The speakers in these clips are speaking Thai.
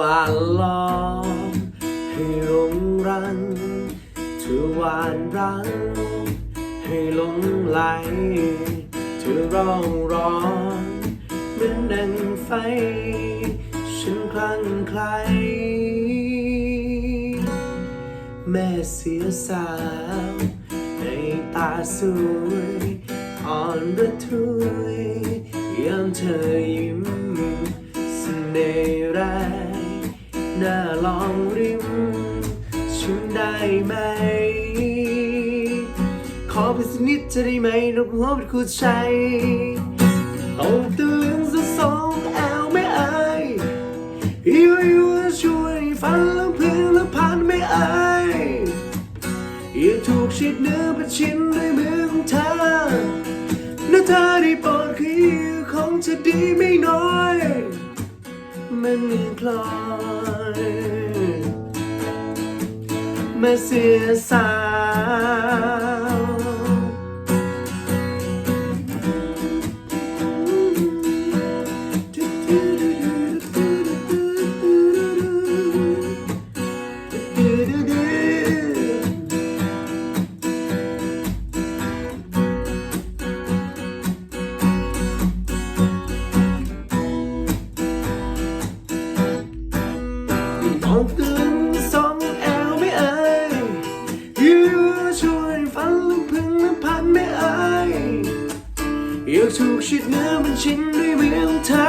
ทุกวันลองให้หลงรันทุกวันรันให้หลงไหลเธอร้องร้อนเหมือนดังไฟ ฉันคลั่งไคล้แม่เสียสาวในตาสวยอ่อนระทวยยามเธอยิ้มเสน่ห์ น่าลองริมฉันได้ไหม ขอเพียงสักนิดจะได้ไหมรับหัวเป็นคู่ใจเอาตื่นสักสองแอลไม่อายยั่วยั่วช่วยฟันแล้วเพลงแล้วผ่านไม่อายอยาถูกชิดเนื้อประชินด้วยมือของเธอน้าเธอได้โปรดคือของจะดีไม่ มันคลอยมาเสียสาย องตื่นสองแอลไม่เอ่ยยื้อช่วยฟันลำพึงลำพันไม่เอ่ยอยากถูกชิดเนื้อมันชิ้นด้วยมือของเธอ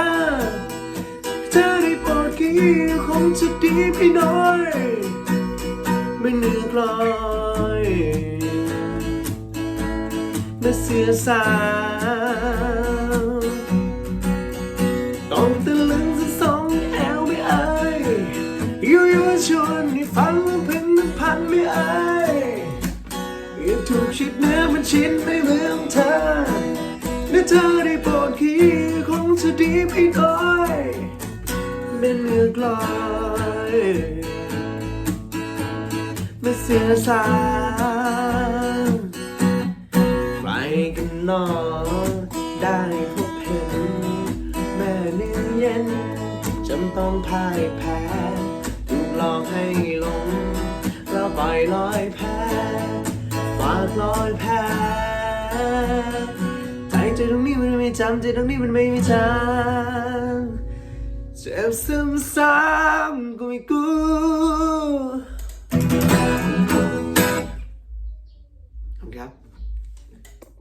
เธอได้โปรดกี้คงจะดีไม่น้อยไม่เหนื่อยกลอยมาเสียสาว ไม่อายอยาถูกชิดเนื้อมันชินไม่เมือนเธอเมื่อเธอได้โปรดคีคงจะดีไม่น้อยเป็นเนื้อกลอยมาเสียสาวใครกันหนอได้พบเห็นแม่เนื้อเย็นจำต้องพ่ายแพ้ถูกหลอกให้ลง ล้วปล่อยแพ้ฝากลอยแพ้ใจใจตรงนี้มันไม่จำใจตรงนี้มันไม่มีทางเจ็บซ้ำๆก็ไม่กู